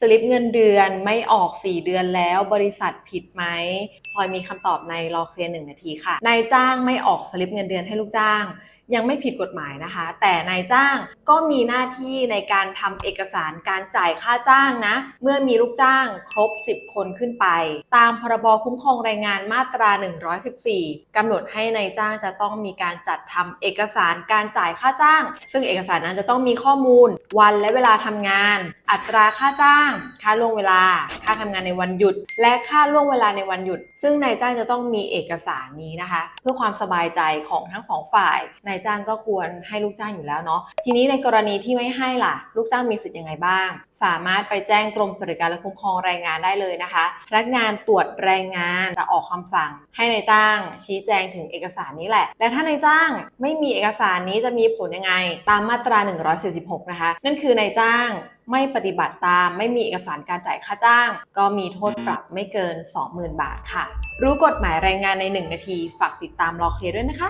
สลิปเงินเดือนไม่ออก 4 เดือนแล้วบริษัทผิดไหมพลอยมีคำตอบในรอเคลียร์หนึ่งนาทีค่ะ นายจ้างไม่ออกสลิปเงินเดือนให้ลูกจ้าง ยังไม่ผิดกฎหมายนะคะ แต่นายจ้างก็มีหน้าที่ในการทำเอกสารการจ่ายค่าจ้างนะ เมื่อมีลูกจ้างครบ 10 คนขึ้นไป ตามพรบคุ้มครองแรงงานมาตรา 114กำหนดให้นายจ้างจะต้องมีการจัดทำเอกสารการจ่ายค่าจ้าง ซึ่งเอกสารนั้นจะต้องมีข้อมูล วันและเวลาทำงาน อัตราค่าจ้าง ค่าล่วงเวลา ค่าทำงานในวันหยุด และค่าล่วงเวลาในวันหยุด ซึ่งนายจ้างจะต้องมีเอกสารนี้นะคะ เพื่อความสบายใจของทั้งสองฝ่ายนายายจ้างก็ควรให้ลูกจ้างอยู่แล้วเนาะทีนี้ในกรณีที่ไม่ให้ล่ะ ลูกจ้างมีสิทธิ์ยังไงบ้าง สามารถไปแจ้งกรมสวัสดิการและคุ้มครองแรงงานได้เลยนะคะพนักงานตรวจแรงงานจะออกคำสั่ง ให้นายจ้าง ชี้แจงถึงเอกสารนี้แหละ และถ้านายจ้างไม่มีเอกสารนี้จะมีผลยังไง ตามมาตรา 146 นะคะ นั่นคือนายจ้างไม่ปฏิบัติตามไม่มีเอกสารการจ่ายค่าจ้าง ก็มีโทษปรับไม่เกิน 20,000 บาทค่ะ รู้กฎหมายแรงงานใน 1 นาที ฝากติดตามรอเคลียร์ด้วยนะคะ